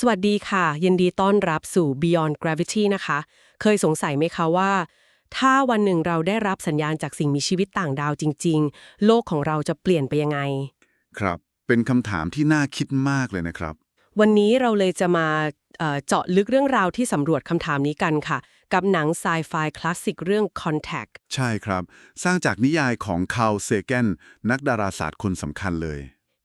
สวัสดีค่ะ ยินดีต้อนรับสู่ Beyond Gravity นะคะ เคยสงสัยไหมคะว่า ถ้าวันหนึ่งเราได้รับสัญญาณจากสิ่งมีชีวิตต่างดาวจริง ๆ โลกของเราจะเปลี่ยนไปยังไง ครับ เป็นคำถามที่น่าคิดมากเลยนะครับ วันนี้เราเลยจะมาเอ่อเจาะลึกเรื่องราวที่สำรวจคำถามนี้กันค่ะ กับหนังไซไฟคลาสสิกเรื่อง Contact ใช่ครับ สร้างจากนิยายของคาร์ลเซแกนนักดาราศาสตร์คนสำคัญเลย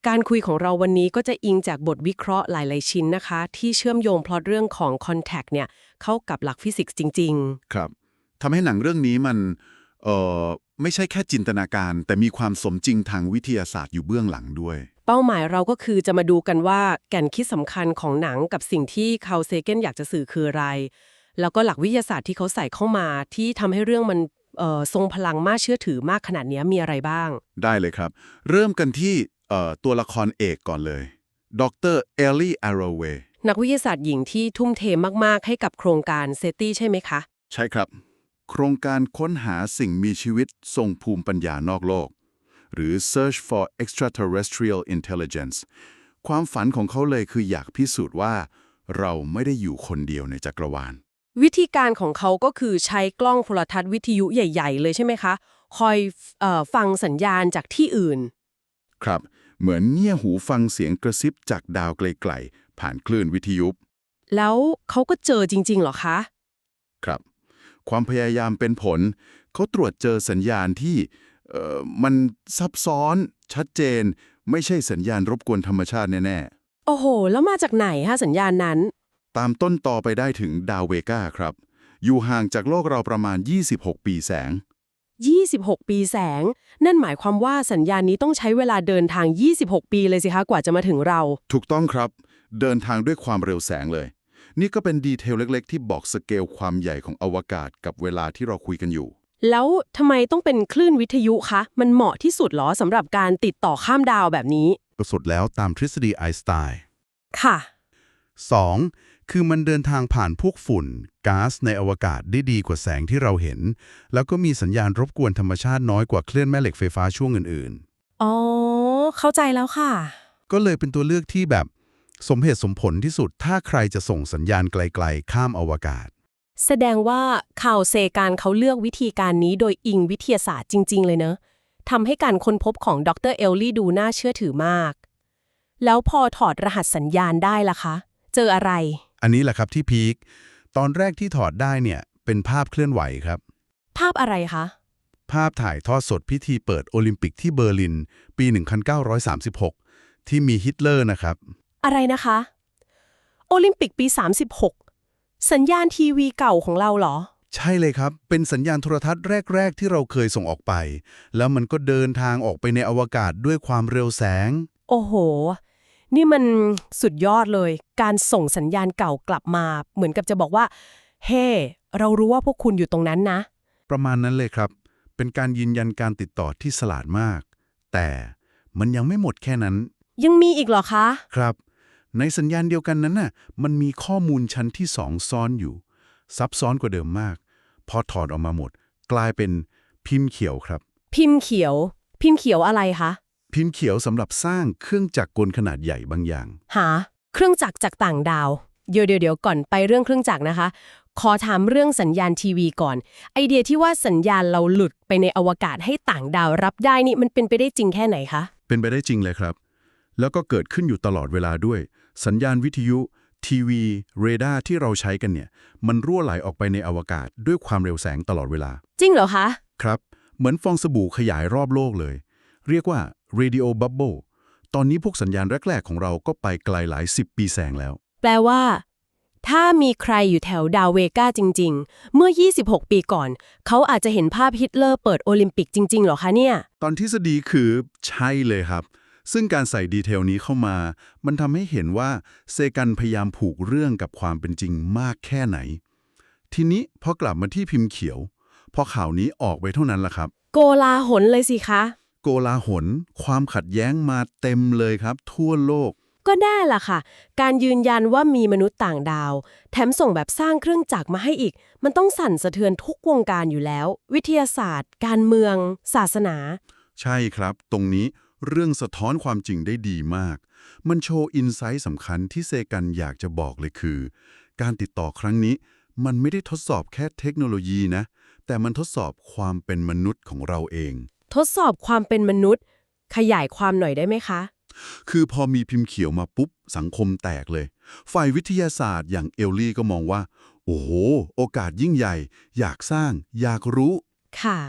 การคุยของเราวันนี้ก็จะอิงจากบทวิเคราะห์หลายๆชิ้นนะคะ ที่เชื่อมโยงพล็อตเรื่องของ Contact เนี่ยเข้ากับหลักฟิสิกส์จริงครับทำให้หนังเรื่องนี้มันเอ่อไม่ใช่แค่จินตนาการ แต่มีความสมจริงทางวิทยาศาสตร์อยู่เบื้องหลังด้วยๆเป้าหมายเราก็คือจะมาดูกันว่าแก่นคิดสำคัญของหนังกับสิ่งที่คาร์ลเซเกนอยากจะสื่อคืออะไร แล้วก็หลักวิทยาศาสตร์ที่เขาใส่เข้ามาที่ทำให้เรื่องมันเอ่อทรงพลังมากเชื่อถือมากขนาดเนี้ยมีอะไรบ้าง ได้เลยครับ เริ่มกันที่เอ่อ ตัวละครเอกก่อนเลย ดรเอลลี่แอโรเวย์นักวิทยาศาสตร์หญิงที่ทุ่มเทมาก ๆ ให้กับโครงการเซตี้ใช่ไหมคะ ใช่ครับ โครงการค้นหาสิ่งมีชีวิตทรงภูมิปัญญานอกโลก หรือ Search for Extraterrestrial Intelligence ความฝันของเขาเลยคืออยากพิสูจน์ว่า เราไม่ได้อยู่คนเดียวในจักรวาล วิธีการของเขาก็คือใช้กล้องโทรทัศน์วิทยุใหญ่ ๆ เลยใช่ไหมคะ คอยเออฟังสัญญาณจากที่อื่น ครับ เหมือนเงี่ยหูฟังเสียงกระซิบจากดาวไกลๆ ผ่านคลื่นวิทยุแล้วเขาก็เจอจริงๆเหรอคะ ครับ ความพยายามเป็นผล เขาตรวจเจอสัญญาณที่เอ่อมันซับซ้อนชัดเจน ไม่ใช่สัญญาณรบกวนธรรมชาติแน่โอ้โห แล้วมาจากไหนฮะสัญญาณนั้น ๆ ตามต้นต่อไปได้ถึงดาวเวกาครับ อยู่ห่างจากโลกเราประมาณ 26 ปีแสง 26 ปีแสง นั่นหมายความว่าสัญญาณนี้ต้องใช้เวลาเดินทาง 26 ปีเลยสิคะกว่าจะมาถึงเรา ถูกต้องครับ เดินทางด้วยความเร็วแสงเลย นี่ก็เป็นดีเทลเล็กๆ ที่บอกสเกลความใหญ่ของอวกาศกับเวลาที่เราคุยกันอยู่ แล้วทำไมต้องเป็นคลื่นวิทยุคะ มันเหมาะที่สุดเหรอสำหรับการติดต่อข้ามดาวแบบนี้ ก็สุดแล้วตามทฤษฎีไอน์สไตน์ค่ะ 2. คือมันเดินทางผ่านพวกฝุ่นก๊าซในอวกาศได้ดีกว่าแสงที่เราเห็น แล้วก็มีสัญญาณรบกวนธรรมชาติน้อยกว่าคลื่นแม่เหล็กไฟฟ้าช่วงอื่นอ๋อ เข้าใจแล้วค่ะๆก็เลยเป็นตัวเลือกที่แบบสมเหตุสมผลที่สุดถ้าใครจะส่งสัญญาณไกลๆ ข้ามอวกาศ แสดงว่าข่าวเซการเขาเลือกวิธีการนี้โดยอิงวิทยาศาสตร์จริง ๆ เลยเนอะทำให้การค้นพบของดรเอลลี่ดูน่าเชื่อถือมาก แล้วพอถอดรหัสสัญญาณได้ล่ะคะ เจออะไร อันนี้แหละครับที่พีคตอนแรกที่ถอดได้เนี่ยเป็นภาพเคลื่อนไหวครับ ภาพอะไรคะ ภาพถ่ายทอดสดพิธีเปิดโอลิมปิกที่เบอร์ลิน ปี 1936 ที่มีฮิตเลอร์นะครับ อะไรนะคะ โอลิมปิกปี 36 สัญญาณทีวีเก่าของเราเหรอ ใช่เลยครับ เป็นสัญญาณโทรทัศน์แรก ๆ ที่เราเคยส่งออกไป แล้วมันก็เดินทางออกไปในอวกาศด้วยความเร็วแสง โอ้โห นี่มันสุดยอดเลย การส่งสัญญาณเก่ากลับมา เหมือนกับจะบอกว่า เฮ้เรารู้ว่าพวกคุณอยู่ตรงนั้นนะ ประมาณนั้นเลยครับ เป็นการยืนยันการติดต่อที่ฉลาดมาก แต่มันยังไม่หมดแค่นั้น ยังมีอีกเหรอคะ ครับ ในสัญญาณเดียวกันนั้นน่ะ มันมีข้อมูลชั้นที่สองซ้อนอยู่ ซับซ้อนกว่าเดิมมาก พอถอดออกมาหมด กลายเป็นพิมพ์เขียวครับ พิมพ์เขียว พิมพ์เขียวอะไรคะ พิมพ์เขียวสำหรับสร้างเครื่องจักรกลขนาดใหญ่บางอย่าง หา เครื่องจักรจากต่างดาว เดี๋ยวเดี๋ยวเดี๋ยวก่อนไปเรื่องเครื่องจักรนะคะ ขอถามเรื่องสัญญาณทีวีก่อน ไอเดียที่ว่าสัญญาณเราหลุดไปในอวกาศให้ต่างดาวรับได้นี่มันเป็นไปได้จริงแค่ไหนคะ เป็นไปได้จริงเลยครับ แล้วก็เกิดขึ้นอยู่ตลอดเวลาด้วย สัญญาณวิทยุ ทีวีเรดาร์ที่เราใช้กันเนี่ย มันรั่วไหลออกไปในอวกาศด้วยความเร็วแสงตลอดเวลา จริงเหรอคะ ครับ เหมือนฟองสบู่ขยายรอบโลกเลย เรียกว่า radio bubble ตอนนี้พวกสัญญาณแรก ๆ ของเราก็ไปไกลหลายสิบปีแสงแล้ว แปลว่า ถ้ามีใครอยู่แถวดาวเวกาจริง ๆ เมื่อ 26 ปีก่อน เขาอาจจะเห็นภาพฮิตเลอร์เปิดโอลิมปิกจริงๆเหรอคะเนี่ย ตอนทฤษฎีคือใช่เลยครับ ซึ่งการใส่ดีเทลนี้เข้ามา มันทำให้เห็นว่าเซกันพยายามผูกเรื่องกับความเป็นจริงมากแค่ไหน ทีนี้พอกลับมาที่พิมพ์เขียว พอข่าวนี้ออกไปเท่านั้นล่ะครับ โกลาหลเลยสิคะ โกลาหล ความขัดแย้งมาเต็มเลยครับ ทั่วโลก ก็ได้ล่ะค่ะ การยืนยันว่ามีมนุษย์ต่างดาว แถมส่งแบบสร้างเครื่องจักรมาให้อีก มันต้องสั่นสะเทือนทุกวงการอยู่แล้ว วิทยาศาสตร์ การเมือง ศาสนา ใช่ครับ ตรงนี้เรื่องสะท้อนความจริงได้ดีมาก มันโชว์อินไซต์สำคัญที่เซกันอยากจะบอกเลยคือ การติดต่อครั้งนี้ มันไม่ได้ทดสอบแค่เทคโนโลยีนะ แต่มันทดสอบความเป็นมนุษย์ของเราเอง ทดสอบความเป็นมนุษย์ ขยายความหน่อยได้ไหมคะ คือพอมีพิมพ์เขียวมาปุ๊บ สังคมแตกเลย ฝ่ายวิทยาศาสตร์อย่างเอลลี่ก็มองว่า โอ้โห โอกาสยิ่งใหญ่ อยากสร้าง อยากรู้ ค่ะ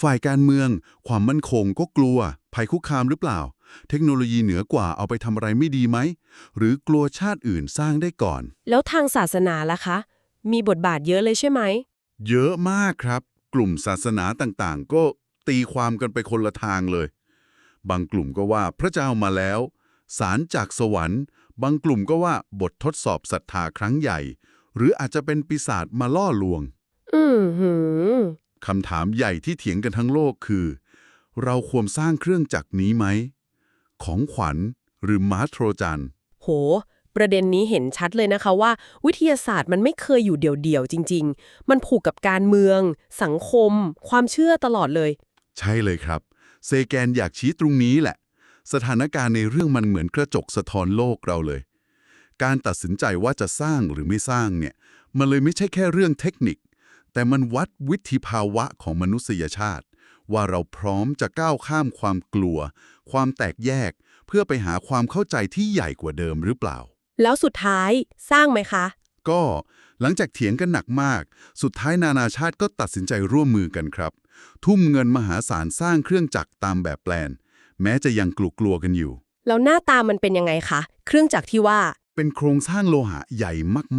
ฝ่ายการเมือง ความมั่นคงก็กลัว ภัยคุกคามหรือเปล่า เทคโนโลยีเหนือกว่าเอาไปทำอะไรไม่ดีไหม หรือกลัวชาติอื่นสร้างได้ก่อน แล้วทางศาสนาล่ะคะ มีบทบาทเยอะเลยใช่ไหม เยอะมากครับ กลุ่มศาสนาต่างๆ ก็ ตีความกันไปคนละทางเลย บางกลุ่มก็ว่าพระเจ้ามาแล้ว สารจากสวรรค์ บางกลุ่มก็ว่าบททดสอบศรัทธาครั้งใหญ่ หรืออาจจะเป็นปีศาจมาล่อลวง อืมหืมคำถามใหญ่ที่เถียงกันทั้งโลกคือ เราควรสร้างเครื่องจักรนี้ไหม ของขวัญหรือม้าโทรจันทร์โห ประเด็นนี้เห็นชัดเลยนะคะว่า วิทยาศาสตร์มันไม่เคยอยู่เดี่ยวๆจริง ๆ มันผูกกับการเมือง สังคม ความเชื่อตลอดเลย ใช่เลยครับ เซแกนอยากชี้ตรงนี้แหละ สถานการณ์ในเรื่องมันเหมือนกระจกสะท้อนโลกเราเลย การตัดสินใจว่าจะสร้างหรือไม่สร้างเนี่ย มันเลยไม่ใช่แค่เรื่องเทคนิค แต่มันวัดวิถีภาวะของมนุษยชาติ ว่าเราพร้อมจะก้าวข้ามความกลัว ความแตกแยก เพื่อไปหาความเข้าใจที่ใหญ่กว่าเดิมหรือเปล่า แล้วสุดท้ายสร้างไหมคะ ก็หลังจากเถียงกันหนักมาก สุดท้ายนานาชาติก็ตัดสินใจร่วมมือกันครับ ทุ่มเงินมหาศาลสร้างเครื่องจักรตามแบบแปลน แม้จะยังกลัวๆกันอยู่ แล้วหน้าตามันเป็นยังไงคะ เครื่องจักรที่ว่า เป็นโครงสร้างโลหะใหญ่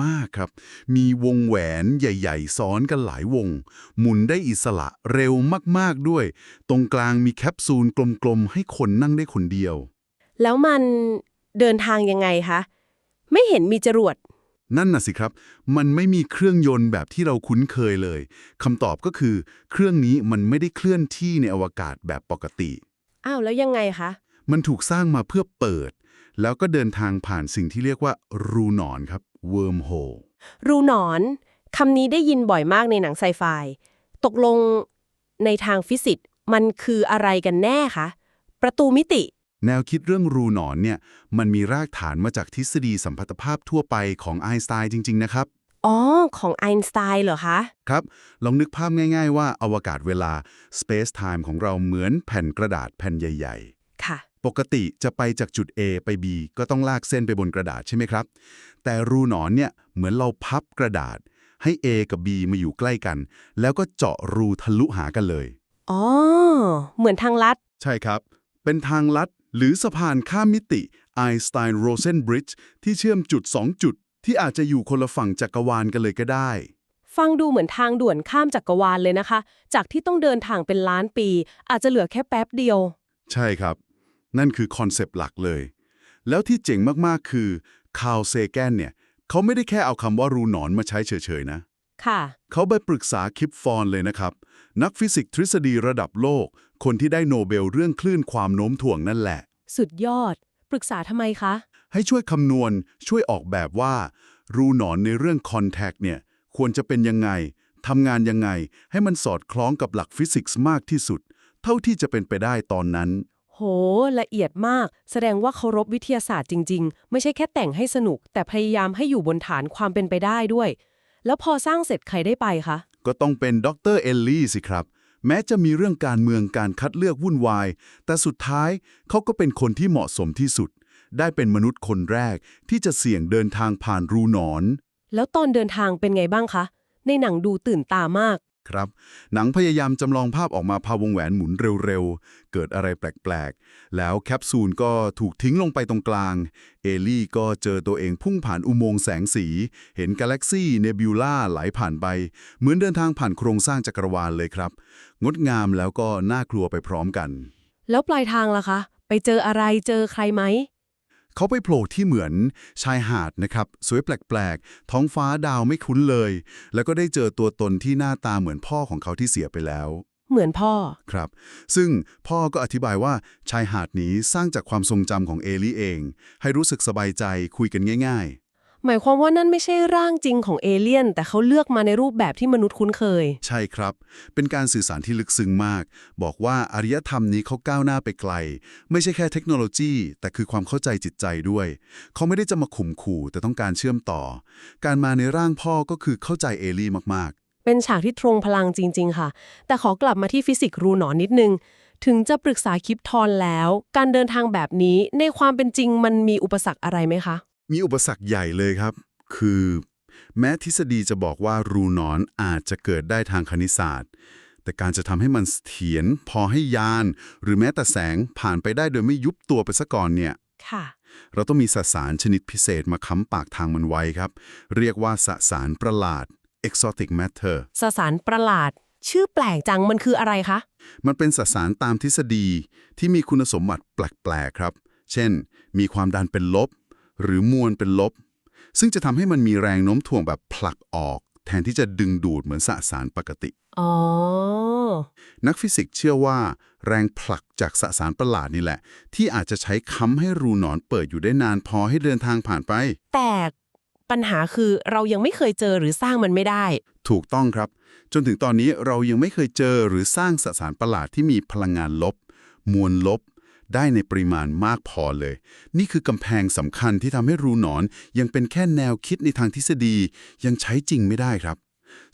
มากๆครับ มีวงแหวนใหญ่ๆ ซ้อนกันหลายวง หมุนได้อิสระเร็วมากๆด้วย ตรงกลางมีแคปซูลกลมๆ ให้คนนั่งได้คนเดียว แล้วมันเดินทางยังไงคะ ไม่เห็นมีจรวด นั่นน่ะสิครับ มันไม่มีเครื่องยนต์แบบที่เราคุ้นเคยเลยคำตอบก็คือ เครื่องนี้มันไม่ได้เคลื่อนที่ในอวกาศแบบปกติ อ้าวแล้วยังไงคะ มันถูกสร้างมาเพื่อเปิด แล้วก็เดินทางผ่านสิ่งที่เรียกว่า รูหนอนครับ wormhole รูหนอนคำนี้ได้ยินบ่อยมากในหนังไซไฟ ตกลงในทางฟิสิกส์มันคืออะไรกันแน่คะ ประตูมิติ แนวคิดเรื่องรูหนอนเนี่ยมันมีรากฐานมาจากทฤษฎีสัมพัทธภาพทั่วไปของไอน์สไตน์จริง ๆ นะครับ อ๋อ ของไอน์สไตน์เหรอคะ ครับ ลองนึกภาพง่าย ๆ ว่าอวกาศเวลา space time ของเราเหมือนแผ่นกระดาษแผ่นใหญ่ค่ะๆปกติจะไปจากจุด A ไป B ก็ต้องลากเส้นไปบนกระดาษใช่ไหมครับ แต่รูหนอนเนี่ยเหมือนเราพับกระดาษ ให้ A กับ B มาอยู่ใกล้กัน แล้วก็เจาะรูทะลุหากันเลย อ๋อ เหมือนทางลัด ใช่ครับ เป็นทางลัดหรือสะพานข้ามมิติ Einstein-Rosen Bridge ที่เชื่อมจุด 2 จุด ที่อาจจะอยู่คนละฝั่งจักรวาลกันเลยก็ได้ ฟังดูเหมือนทางด่วนข้ามจักรวาลเลยนะคะ จากที่ต้องเดินทางเป็นล้านปี อาจจะเหลือแค่แป๊บเดียว ใช่ครับ นั่นคือคอนเซปต์หลักเลย แล้วที่เจ๋งมากๆคือคาร์ลเซแกนเนี่ยเขาไม่ได้แค่เอาคำว่ารูหนอนมาใช้เฉยๆนะ ค่ะ เขาไปปรึกษาคิปฟอนเลยนะครับ นักฟิสิกส์ทฤษฎีระดับโลก คนที่ได้โนเบลเรื่องคลื่นความโน้มถ่วงนั่นแหละ สุดยอด ปรึกษาทำไมคะ ให้ช่วยคำนวณช่วยออกแบบว่า รูหนอนในเรื่องคอนแทคเนี่ยควรจะเป็นยังไงทำงานยังไง ให้มันสอดคล้องกับหลักฟิสิกส์มากที่สุด เท่าที่จะเป็นไปได้ตอนนั้น โห ละเอียดมาก แสดงว่าเคารพวิทยาศาสตร์จริง ๆ ไม่ใช่แค่แต่งให้สนุก แต่พยายามให้อยู่บนฐานความเป็นไปได้ด้วย แล้วพอสร้างเสร็จใครได้ไปคะ ก็ต้องเป็นดรเอลลี่สิครับ แม้จะมีเรื่องการเมืองการคัดเลือกวุ่นวาย แต่สุดท้ายเขาก็เป็นคนที่เหมาะสมที่สุด ได้เป็นมนุษย์คนแรกที่จะเสี่ยงเดินทางผ่านรูหนอน แล้วตอนเดินทางเป็นไงบ้างคะ ในหนังดูตื่นตามาก ครับ หนังพยายามจำลองภาพออกมาพาวงแหวนหมุนเร็วๆ เกิดอะไรแปลกๆ แล้วแคปซูลก็ถูกทิ้งลงไปตรงกลาง เอลี่ก็เจอตัวเองพุ่งผ่านอุโมงค์แสงสี เห็นกาแล็กซี่เนบิวล่าไหลผ่านไป เหมือนเดินทางผ่านโครงสร้างจักรวาลเลยครับ งดงามแล้วก็น่ากลัวไปพร้อมกัน แล้วปลายทางล่ะคะ ไปเจออะไรเจอใครไหม เขาไปโผล่ที่เหมือนชายหาดนะครับ สวยแปลกๆ ท้องฟ้าดาวไม่คุ้นเลย แล้วก็ได้เจอตัวตนที่หน้าตาเหมือนพ่อของเขาที่เสียไปแล้วเหมือนพ่อ ครับ ซึ่งพ่อก็อธิบายว่าชายหาดนี้สร้างจากความทรงจำของเอลี่เอง ให้รู้สึกสบายใจคุยกันง่าย หมายความว่านั่นไม่ใช่ร่างจริงของเอเลี่ยน แต่เขาเลือกมาในรูปแบบที่มนุษย์คุ้นเคย ใช่ครับ เป็นการสื่อสารที่ลึกซึ้งมาก บอกว่าอารยธรรมนี้เขาก้าวหน้าไปไกล ไม่ใช่แค่เทคโนโลยี แต่คือความเข้าใจจิตใจด้วย เขาไม่ได้จะมาข่มขู่ แต่ต้องการเชื่อมต่อ การมาในร่างพ่อก็คือเข้าใจเอลี่มากเป็นฉากที่ตรงพลังจริง ๆ ค่ะ แต่ขอกลับมาที่ฟิสิกส์รูหนอนนิดนึงถึงจะปรึกษาคลิปทอนแล้ว การเดินทางแบบนี้ในความเป็นจริงมันมีอุปสรรคอะไรไหมคะๆ มีอุปสรรคใหญ่เลยครับ คือ แม้ทฤษฎีจะบอกว่ารูหนอนอาจจะเกิดได้ทางคณิตศาสตร์ แต่การจะทำให้มันเสถียรพอให้ยาน หรือแม้แต่แสงผ่านไปได้โดยไม่ยุบตัวไปซะก่อนเนี่ยค่ะเราต้องมีสสารชนิดพิเศษมาค้ำปากทางมันไว้ครับ เรียกว่าสสารประหลาด exotic matter สสารประหลาด ชื่อแปลกจังมันคืออะไรคะ มันเป็นสสารตามทฤษฎีที่มีคุณสมบัติแปลก ๆ ครับ เช่น มีความดันเป็นลบ หรือมวลเป็นลบ ซึ่งจะทำให้มันมีแรงโน้มถ่วงแบบผลักออก แทนที่จะดึงดูดเหมือนสสารปกติ อ๋อ นักฟิสิกส์เชื่อว่า แรงผลักจากสสารประหลาดนี่แหละ ที่อาจจะใช้ค้ำให้รูหนอนเปิดอยู่ได้นานพอให้เดินทางผ่านไป แต่ปัญหาคือเรายังไม่เคยเจอหรือสร้างมันไม่ได้ ถูกต้องครับ จนถึงตอนนี้เรายังไม่เคยเจอหรือสร้างสสารประหลาดที่มีพลังงานลบ มวลลบ ได้ในปริมาณมากพอเลย นี่คือกำแพงสำคัญที่ทำให้รูหนอนยังเป็นแค่แนวคิดในทางทฤษฎียังใช้จริงไม่ได้ครับ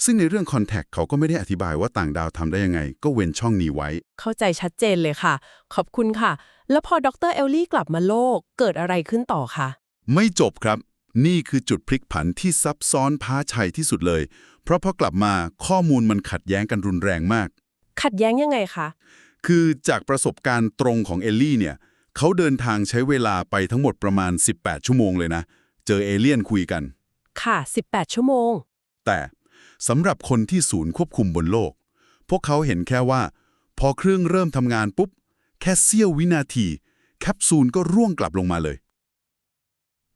ซึ่งในเรื่องคอนแทคเขาก็ไม่ได้อธิบายว่าต่างดาวทำได้ยังไง ก็เว้นช่องนี้ไว้ เข้าใจชัดเจนเลยค่ะ ขอบคุณค่ะ แล้วพอดรเอลลี่กลับมาโลกเกิดอะไรขึ้นต่อคะไม่จบครับ นี่คือจุดพลิกผันที่ซับซ้อนพ้าชัยที่สุดเลย เพราะพอกลับมาข้อมูลมันขัดแย้งกันรุนแรงมาก ขัดแย้งยังไงคะ คือจากประสบการณ์ตรงของเอลลี่เนี่ยเขาเดินทางใช้เวลาไปทั้งหมดประมาณ 18 ชั่วโมงเลยนะ เจอเอเลี่ยนคุยกัน ค่ะ 18 ชั่วโมง แต่สำหรับคนที่ศูนย์ควบคุมบนโลก พวกเขาเห็นแค่ว่า พอเครื่องเริ่มทำงานปุ๊บ แค่เสี้ยววินาที แคปซูลก็ร่วงกลับลงมาเลย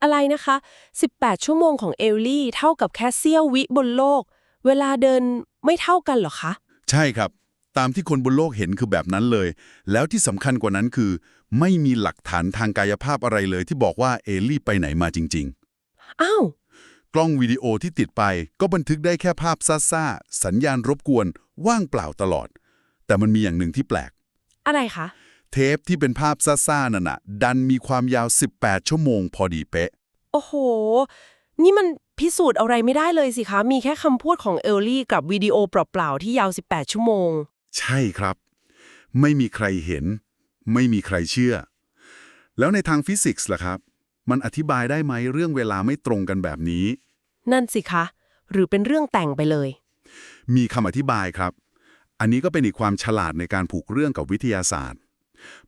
อะไรนะคะ 18 ชั่วโมงของเอลลี่เท่ากับแค่เสี้ยววิบนโลก เวลาเดินไม่เท่ากันเหรอคะ ใช่ครับ ตามที่คนบนโลกเห็นคือแบบนั้นเลย แล้วที่สำคัญกว่านั้นคือ ไม่มีหลักฐานทางกายภาพอะไรเลยที่บอกว่าเอลลี่ไปไหนมาจริง ๆ อ้าว กล้องวิดีโอที่ติดไปก็บันทึกได้แค่ภาพซ่าๆสัญญาณรบกวน ว่างเปล่าตลอด แต่มันมีอย่างหนึ่งที่แปลก อะไรคะ เทปที่เป็นภาพซ่าๆนั่นน่ะ ดันมีความยาว 18 ชั่วโมงพอดีเป๊ะ โอ้โห นี่มันพิสูจน์อะไรไม่ได้เลยสิคะ มีแค่คำพูดของเอลลี่กับวิดีโอเปล่าๆที่ยาว 18 ชั่วโมง ใช่ครับ ไม่มีใครเห็น ไม่มีใครเชื่อ แล้วในทางฟิสิกส์ล่ะครับ มันอธิบายได้ไหมเรื่องเวลาไม่ตรงกันแบบนี้ นั่นสิคะ หรือเป็นเรื่องแต่งไปเลย มีคำอธิบายครับ อันนี้ก็เป็นอีกความฉลาดในการผูกเรื่องกับวิทยาศาสตร์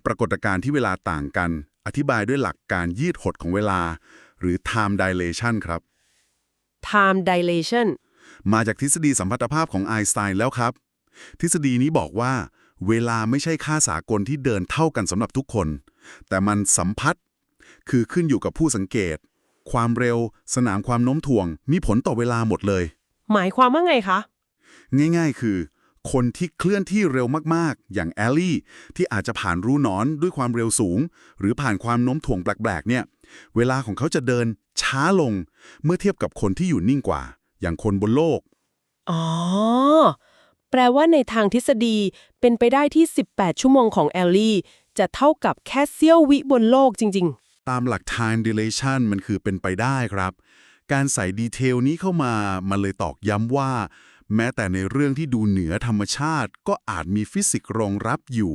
ปรากฏการณ์ที่เวลาต่างกัน อธิบายด้วยหลักการยืดหดของเวลา หรือ time dilation ครับ time dilation มาจากทฤษฎีสัมพัทธภาพของไอน์สไตน์แล้วครับ ทฤษฎีนี้บอกว่า เวลาไม่ใช่ค่าสากลที่เดินเท่ากันสำหรับทุกคน แต่มันสัมพัทธ์คือขึ้นอยู่กับผู้สังเกต ความเร็ว สนามความโน้มถ่วง มีผลต่อเวลาหมดเลย หมายความว่าไงคะ ง่ายๆ คือ คนที่เคลื่อนที่เร็วมากๆ อย่างแอลลี่ ที่อาจจะผ่านรูหนอนด้วยความเร็วสูง หรือผ่านความโน้มถ่วงแปลกๆเนี่ย เวลาของเขาจะเดินช้าลง เมื่อเทียบกับคนที่อยู่นิ่งกว่า อย่างคนบนโลก อ๋อ แปลว่าในทางทฤษฎีเป็นไปได้ที่ 18 ชั่วโมงของแอลลี่ จะเท่ากับแค่เสี้ยววิบนโลกจริงตามหลัก time dilation มันคือเป็นไปได้ครับ การใส่ดีเทลนี้เข้ามามันเลยตอกย้ำว่า แม้แต่ในเรื่องที่ดูเหนือธรรมชาติ ก็อาจมีฟิสิกส์รองรับอยู่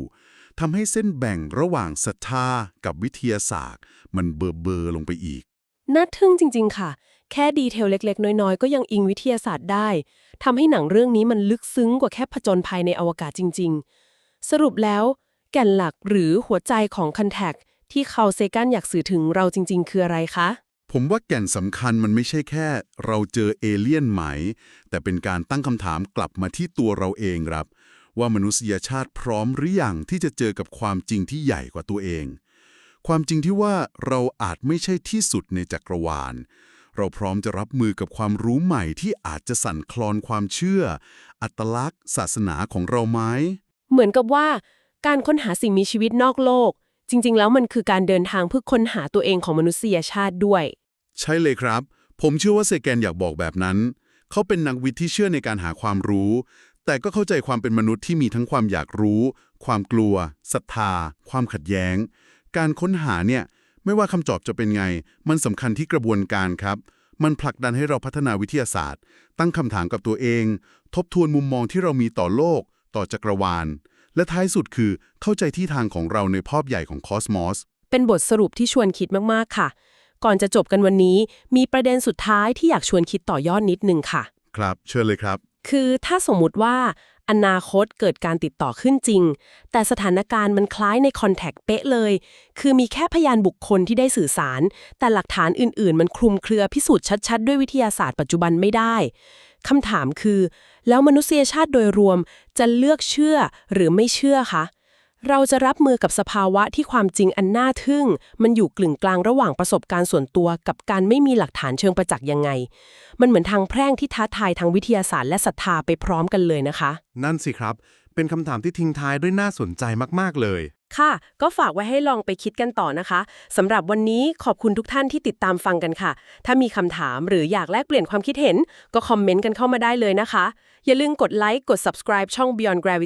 ทำให้เส้นแบ่งระหว่างศรัทธากับวิทยาศาสตร์ มันเบอร์เบอร์ลงไปอีกๆน่าทึ่งจริง ๆ ค่ะ แค่ดีเทลเล็ก ๆ น้อย ๆ ก็ยังอิงวิทยาศาสตร์ได้ทำให้หนังเรื่องนี้มันลึกซึ้งกว่าแค่ผจญภัยในอวกาศจริง ๆ สรุปแล้ว แก่นหลักหรือหัวใจของคันแทคที่เขาเซกันอยากสื่อถึงเราจริง ๆ คืออะไรคะ ผมว่าแก่นสำคัญมันไม่ใช่แค่ เราเจอเอเลี่ยนไหม แต่เป็นการตั้งคำถามกลับมาที่ตัวเราเองครับ ว่ามนุษยชาติพร้อมหรือยังที่จะเจอกับความจริงที่ใหญ่กว่าตัวเองความจริงที่ว่าเราอาจไม่ใช่ที่สุดในจักรวาล เราพร้อมจะรับมือกับความรู้ใหม่ที่อาจจะสั่นคลอนความเชื่อ อัตลักษณ์ ศาสนาของเราไหม เหมือนกับว่าการค้นหาสิ่งมีชีวิตนอกโลก จริง ๆ แล้วมันคือการเดินทางเพื่อค้นหาตัวเองของมนุษยชาติด้วย ใช่เลยครับ ผมเชื่อว่าเซแกนอยากบอกแบบนั้น เขาเป็นนักวิทย์ที่เชื่อในการหาความรู้ แต่ก็เข้าใจความเป็นมนุษย์ที่มีทั้งความอยากรู้ ความกลัวศรัทธา ความขัดแย้ง การค้นหาเนี่ย ไม่ว่าคำตอบจะเป็นไง มันสำคัญที่กระบวนการครับ มันผลักดันให้เราพัฒนาวิทยาศาสตร์ ตั้งคำถามกับตัวเอง ทบทวนมุมมองที่เรามีต่อโลก ต่อจักรวาล และท้ายสุดคือเข้าใจที่ทางของเราในภาพใหญ่ของคอสมอสเป็นบทสรุปที่ชวนคิดมากๆค่ะ ก่อนจะจบกันวันนี้ มีประเด็นสุดท้ายที่อยากชวนคิดต่อยอดนิดนึงค่ะ ครับ เชิญเลยครับ คือถ้าสมมุติว่า อนาคตเกิดการติดต่อขึ้นจริง แต่สถานการณ์มันคล้ายในคอนแทคเป๊ะเลย คือมีแค่พยานบุคคลที่ได้สื่อสาร แต่หลักฐานอื่น ๆ มันคลุมเครือพิสูจน์ชัด ๆ ด้วยวิทยาศาสตร์ปัจจุบันไม่ได้คำถามคือ แล้วมนุษยชาติโดยรวมจะเลือกเชื่อหรือไม่เชื่อคะ เราจะรับมือกับสภาวะที่ความจริงอันน่าทึ่ง มันอยู่กลึงกลางระหว่างประสบการณ์ส่วนตัวกับการไม่มีหลักฐานเชิงประจักษ์ยังไง มันเหมือนทางแพร่งที่ท้าทายทางวิทยาศาสตร์และศรัทธาไปพร้อมกันเลยนะคะ นั่นสิครับ เป็นคำถามที่ทิ้งท้ายด้วยน่าสนใจมาก ๆ เลย ค่ะ ก็ฝากไว้ให้ลองไปคิดกันต่อนะคะสำหรับวันนี้ขอบคุณทุกท่านที่ติดตามฟังกันค่ะ ถ้ามีคำถามหรืออยากแลกเปลี่ยนความคิดเห็น ก็คอมเมนต์กันเข้ามาได้เลยนะคะ อย่าลืมกดไลค์กด subscribe ช่อง Beyond Gravity